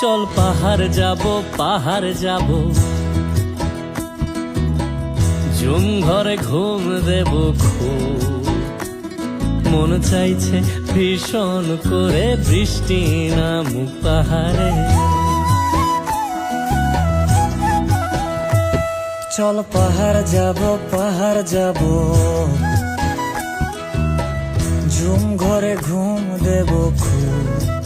চল পাহাড় যাব পাহাড় যাব। জুম ঘরে ঘুম দেব খুব। মন চাইছে ভীষণ করে বৃষ্টি নামুক পাহাড়ে। চল পাহাড় যাব পাহাড় যাব। ঝুম ঘরে ঘুম দেব খুব।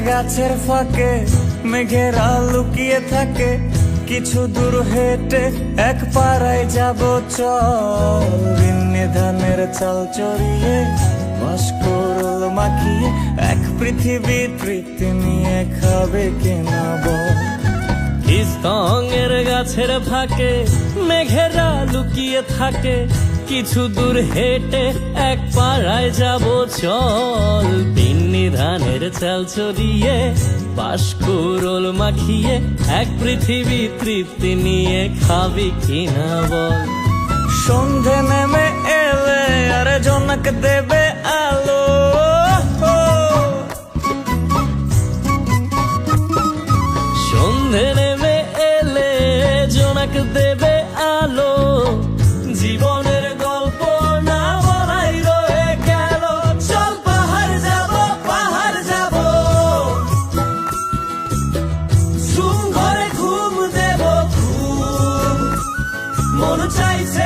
গাছের ফাঁকে, মেঘেরা লুকিয়ে থাকে। কিছু দূর হেঁটে এক পাড়ায় যাব, চল। ভিন্নে ধানের চাল চড়িয়ে বাসকরল মাখিয়ে, এক পৃথিবী তৃপ্তি নিয়ে খাবে কেনা কিস্তঙ্গের গাছের ফাঁকে, মেঘেরা লুকিয়ে থাকে। কিছু দূর হেঁটে এক পাড়ায় যাব, চল। পিন্নি ধানের চাল চড়িয়ে বাসকুরল মাখিয়ে, এক পৃথিবী তৃপ্তি নিয়ে খাবি কিনা বল। সন্ধে নেমে এলে আরে জনক দেবে চাইছে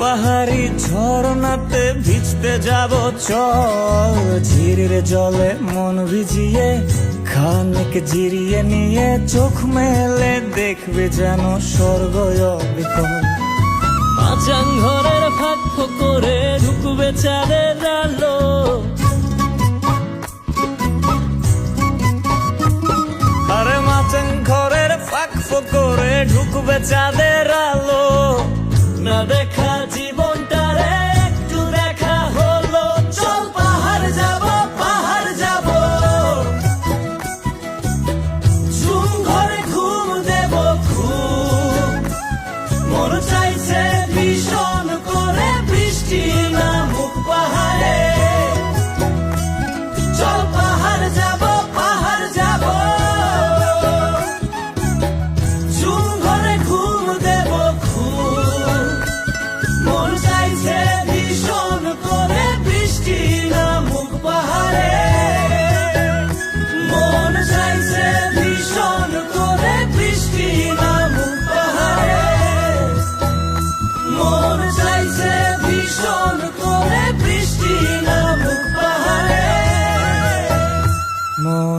পাহাড়ি ঝর্ণাতে ভিজতে যাব চল ঝিরির জলে মন ভিজিয়ে খানিক জিরিয়ে নিয়ে চোখ মেলে দেখবে যেন স্বর্গ মাচাং ঘরের ফাঁক করে ঢুকবে চাঁদের আলো। আরে মাচাং ঘরের ফাঁক করে ঢুকবে চাঁদের আলো।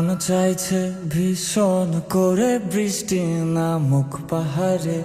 মন চাইছে ভীষণ করে বৃষ্টি নামুক পাহাড়ে।